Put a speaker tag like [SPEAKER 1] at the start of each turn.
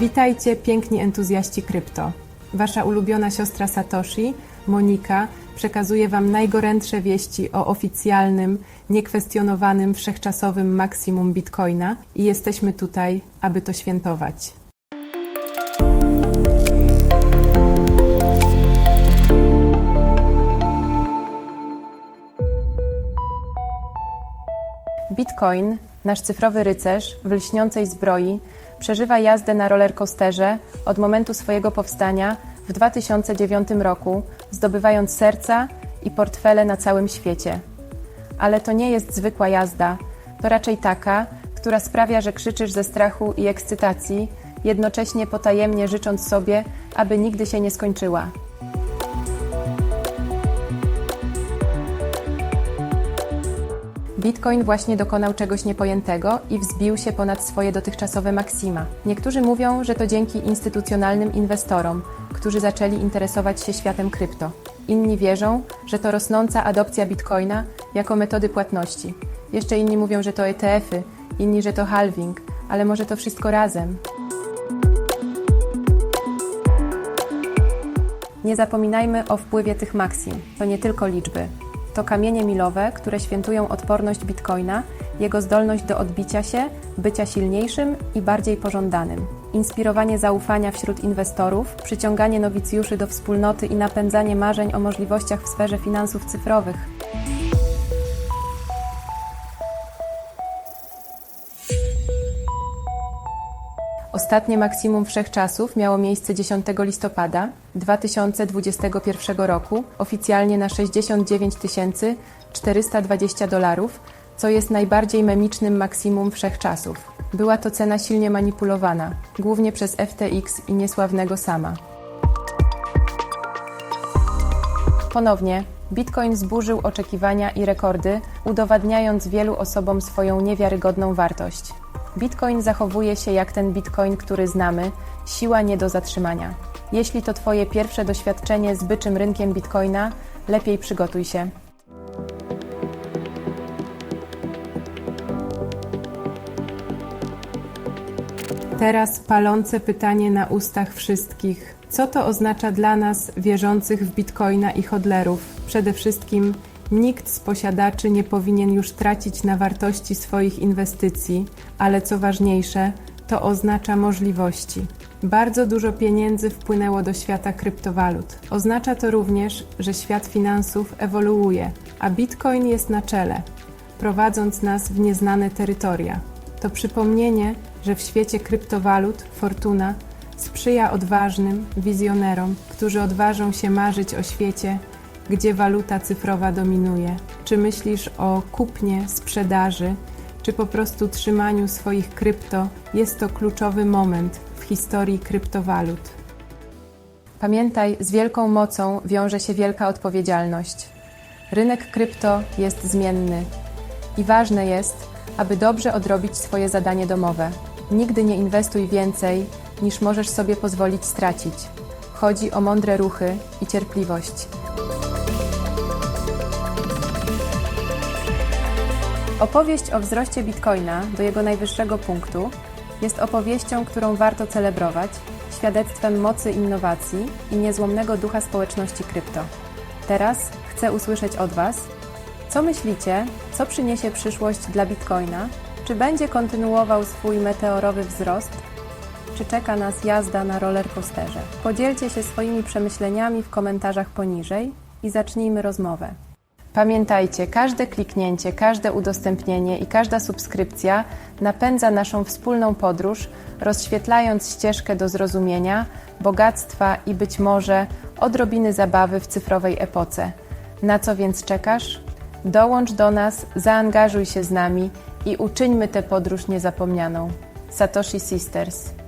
[SPEAKER 1] Witajcie, piękni entuzjaści krypto. Wasza ulubiona siostra Satoshi, Monika, przekazuje Wam najgorętsze wieści o oficjalnym, niekwestionowanym, wszechczasowym maksimum bitcoina i jesteśmy tutaj, aby to świętować. Bitcoin, nasz cyfrowy rycerz w lśniącej zbroi, przeżywa jazdę na rollercoasterze od momentu swojego powstania w 2009 roku, zdobywając serca i portfele na całym świecie. Ale to nie jest zwykła jazda, to raczej taka, która sprawia, że krzyczysz ze strachu i ekscytacji, jednocześnie potajemnie życząc sobie, aby nigdy się nie skończyła. Bitcoin właśnie dokonał czegoś niepojętego i wzbił się ponad swoje dotychczasowe maksima. Niektórzy mówią, że to dzięki instytucjonalnym inwestorom, którzy zaczęli interesować się światem krypto. Inni wierzą, że to rosnąca adopcja bitcoina jako metody płatności. Jeszcze inni mówią, że to ETF-y, inni, że to halving, ale może to wszystko razem. Nie zapominajmy o wpływie tych maksim. To nie tylko liczby. To kamienie milowe, które świętują odporność bitcoina, jego zdolność do odbicia się, bycia silniejszym i bardziej pożądanym. Inspirowanie zaufania wśród inwestorów, przyciąganie nowicjuszy do wspólnoty i napędzanie marzeń o możliwościach w sferze finansów cyfrowych. Ostatnie maksimum wszechczasów miało miejsce 10 listopada 2021 roku, oficjalnie na 69 420 dolarów, co jest najbardziej memicznym maksimum wszechczasów. Była to cena silnie manipulowana, głównie przez FTX i niesławnego sama. Ponownie, Bitcoin zburzył oczekiwania i rekordy, udowadniając wielu osobom swoją niewiarygodną wartość. Bitcoin zachowuje się jak ten Bitcoin, który znamy, siła nie do zatrzymania. Jeśli to Twoje pierwsze doświadczenie z byczym rynkiem Bitcoina, lepiej przygotuj się. Teraz palące pytanie na ustach wszystkich. Co to oznacza dla nas, wierzących w bitcoina i hodlerów? Przede wszystkim, nikt z posiadaczy nie powinien już tracić na wartości swoich inwestycji, ale co ważniejsze, to oznacza możliwości. Bardzo dużo pieniędzy wpłynęło do świata kryptowalut. Oznacza to również, że świat finansów ewoluuje, a bitcoin jest na czele, prowadząc nas w nieznane terytoria. To przypomnienie, że w świecie kryptowalut fortuna sprzyja odważnym wizjonerom, którzy odważą się marzyć o świecie, gdzie waluta cyfrowa dominuje. Czy myślisz o kupnie, sprzedaży, czy po prostu trzymaniu swoich krypto? Jest to kluczowy moment w historii kryptowalut. Pamiętaj, z wielką mocą wiąże się wielka odpowiedzialność. Rynek krypto jest zmienny i ważne jest, aby dobrze odrobić swoje zadanie domowe. Nigdy nie inwestuj więcej, niż możesz sobie pozwolić stracić. Chodzi o mądre ruchy i cierpliwość. Opowieść o wzroście bitcoina do jego najwyższego punktu jest opowieścią, którą warto celebrować, świadectwem mocy innowacji i niezłomnego ducha społeczności krypto. Teraz chcę usłyszeć od Was, co myślicie, co przyniesie przyszłość dla bitcoina? Czy będzie kontynuował swój meteorowy wzrost? Czy czeka nas jazda na rollercoasterze? Podzielcie się swoimi przemyśleniami w komentarzach poniżej i zacznijmy rozmowę. Pamiętajcie, każde kliknięcie, każde udostępnienie i każda subskrypcja napędza naszą wspólną podróż, rozświetlając ścieżkę do zrozumienia, bogactwa i być może odrobiny zabawy w cyfrowej epoce. Na co więc czekasz? Dołącz do nas, zaangażuj się z nami i uczyńmy tę podróż niezapomnianą. Satoshi Sisters